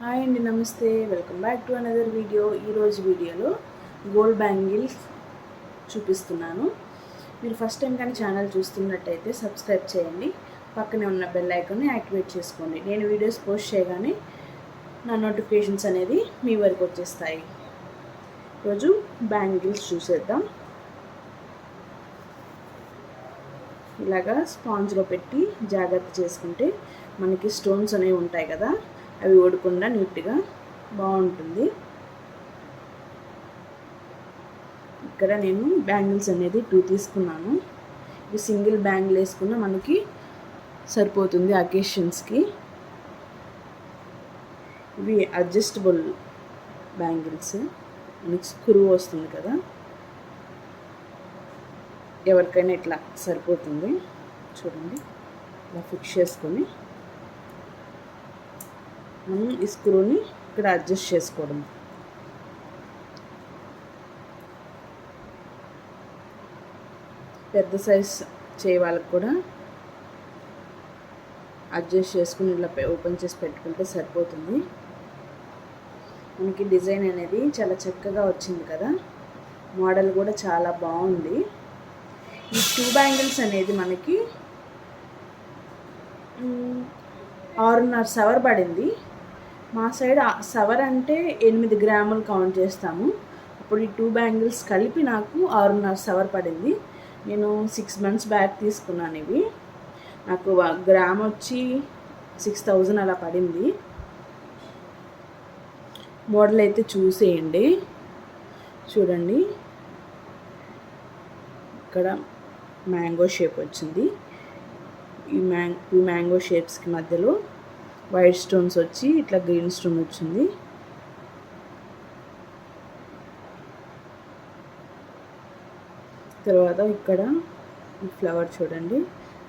Hi అండి నమస్తే. Welcome back to another video. ఈరోజు వీడియోలో గోల్డ్ బ్యాంగిల్స్ చూపిస్తున్నాను. మీరు ఫస్ట్ టైం కానీ ఛానల్ చూస్తున్నట్టయితే సబ్స్క్రైబ్ చేయండి. పక్కనే ఉన్న బెల్ ఐకాన్ని యాక్టివేట్ చేసుకోండి. నేను వీడియోస్ పోస్ట్ చేయగానే నా నోటిఫికేషన్స్ అనేది మీ వరకు వచ్చేస్తాయి. ఈరోజు బ్యాంగిల్స్ చూసేద్దాం. ఇలాగా స్పాంజ్లో పెట్టి జాగ్రత్త చేసుకుంటే మనకి స్టోన్స్ అనేవి ఉంటాయి కదా అవి ఓడకుండా నీట్గా బాగుంటుంది. ఇక్కడ నేను బ్యాంగిల్స్ అనేది టూ తీసుకున్నాను. ఇవి సింగిల్ బ్యాంగిల్ వేసుకున్న మనకి సరిపోతుంది అకేషన్స్కి. ఇవి అడ్జస్టబుల్ బ్యాంగిల్స్. మనకి స్క్రూ వస్తుంది కదా. ఎవరికైనా ఇట్లా సరిపోతుంది. చూడండి. ఇలా ఫిక్స్ చేసుకొని మనం ఈ స్క్రూని ఇక్కడ అడ్జస్ట్ చేసుకోవడం. పెద్ద సైజ్ చేయవాళ్ళకి కూడా అడ్జస్ట్ చేసుకుని ఇలా ఓపెన్ చేసి పెట్టుకుంటే సరిపోతుంది. మనకి డిజైన్ అనేది చాలా చక్కగా వచ్చింది కదా. మోడల్ కూడా చాలా బాగుంది. ఈ టూ బ్యాంగిల్స్ అనేది మనకి ఆరున్నర సవర్ పడింది. మా సైడ్ సవర్ అంటే ఎనిమిది గ్రాములు కౌంట్ చేస్తాము. అప్పుడు ఈ టూ బ్యాంగిల్స్ కలిపి నాకు ఆరున్నర సవర్ పడింది. నేను సిక్స్ మంత్స్ బ్యాక్ తీసుకున్నాను ఇవి. నాకు గ్రామ్ వచ్చి సిక్స్ థౌజండ్ అలా పడింది. మోడల్ అయితే చూసేయండి. చూడండి. ఇక్కడ మ్యాంగో షేప్ వచ్చింది. ఈ మ్యాంగ్ టూ మ్యాంగో షేప్స్కి మధ్యలో వైట్ స్టోన్స్ వచ్చి ఇట్లా గ్రీన్ స్టోన్ వచ్చింది. తర్వాత ఇక్కడ ఈ ఫ్లవర్ చూడండి.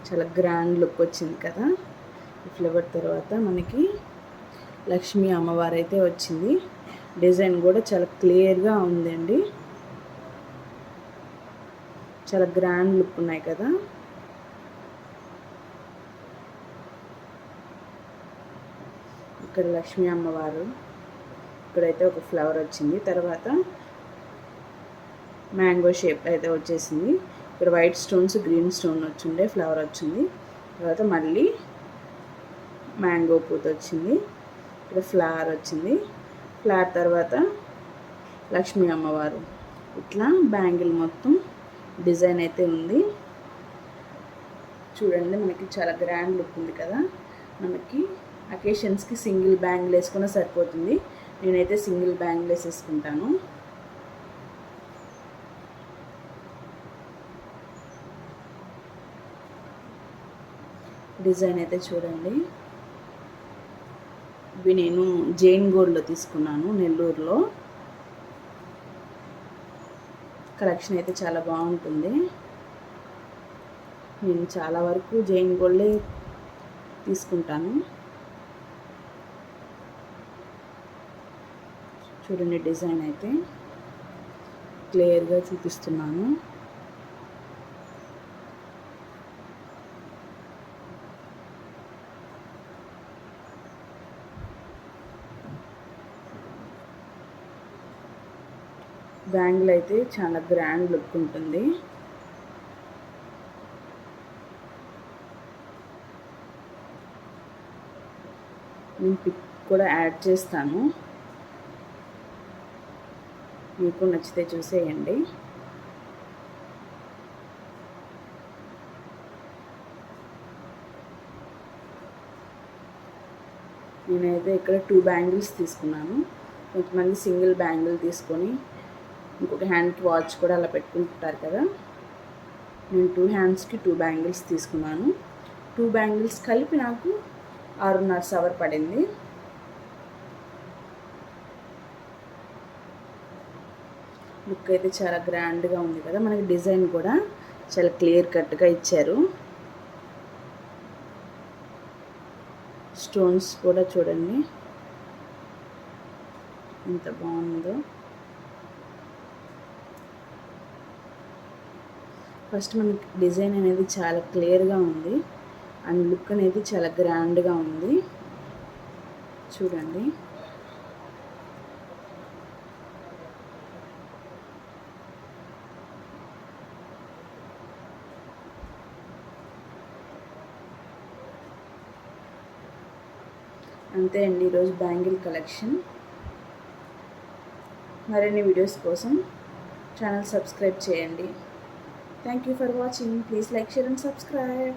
చాలా గ్రాండ్ లుక్ వచ్చింది కదా. ఈ ఫ్లవర్ తర్వాత మనకి లక్ష్మీ అమ్మవారు అయితే వచ్చింది. డిజైన్ కూడా చాలా క్లియర్గా ఉందండి. చాలా గ్రాండ్ లుక్ ఉన్నాయి కదా. ఇక్కడ లక్ష్మీ అమ్మవారు. ఇక్కడైతే ఒక ఫ్లవర్ వచ్చింది. తర్వాత మ్యాంగో షేప్ అయితే వచ్చేసింది. ఇక్కడ వైట్ స్టోన్స్ గ్రీన్ స్టోన్ వచ్చిండే ఫ్లవర్ వచ్చింది. తర్వాత మళ్ళీ మ్యాంగో పూత వచ్చింది. ఇక్కడ ఫ్లవర్ వచ్చింది. ఫ్లవర్ తర్వాత లక్ష్మీ అమ్మవారు. ఇట్లా బ్యాంగిల్ మొత్తం డిజైన్ అయితే ఉంది. చూడండి మనకి చాలా గ్రాండ్ లుక్ ఉంది కదా. మనకి అకేషన్స్కి సింగిల్ బ్యాంగిల్ వేసుకున్నా సరిపోతుంది. నేనైతే సింగిల్ బ్యాంగిల్ వేసేసుకుంటాను. డిజైన్ అయితే చూడండి. ఇవి నేను జైన్ గోల్డ్లో తీసుకున్నాను నెల్లూరులో. కలెక్షన్ అయితే చాలా బాగుంటుంది. నేను చాలా వరకు జైన్ గోల్డే తీసుకుంటాను. చూడండి డిజైన్ అయితే క్లియర్గా చూపిస్తున్నాను. బ్యాంగిల్ అయితే చాలా గ్రాండ్ లుక్ ఉంటుంది. నేను పిక్ కూడా యాడ్ చేస్తాను. మీకు నచ్చితే చూసేయండి. నేనైతే ఇక్కడ టూ బ్యాంగిల్స్ తీసుకున్నాను. కొంతమంది సింగిల్ బ్యాంగిల్ తీసుకొని ఇంకొక హ్యాండ్కి వాచ్ కూడా అలా పెట్టుకుంటారు కదా. నేను టూ హ్యాండ్స్కి టూ బ్యాంగిల్స్ తీసుకున్నాను. టూ బ్యాంగిల్స్ కలిపి నాకు ఆరున్నర సవర్ పడింది. లుక్ అయితే చాలా గ్రాండ్గా ఉంది కదా. మనకి డిజైన్ కూడా చాలా క్లియర్ కట్గా ఇచ్చారు. స్టోన్స్ కూడా చూడండి. ఎంత బాగుందో. ఫస్ట్ మనకి డిజైన్ అనేది చాలా క్లియర్గా ఉంది. అండ్ లుక్ అనేది చాలా గ్రాండ్గా ఉంది. చూడండి. అంతే అండి ఈరోజు బ్యాంగిల్ కలెక్షన్. మరిన్ని వీడియోస్ కోసం ఛానల్ సబ్స్క్రైబ్ చేయండి. Thank you for watching please like share and subscribe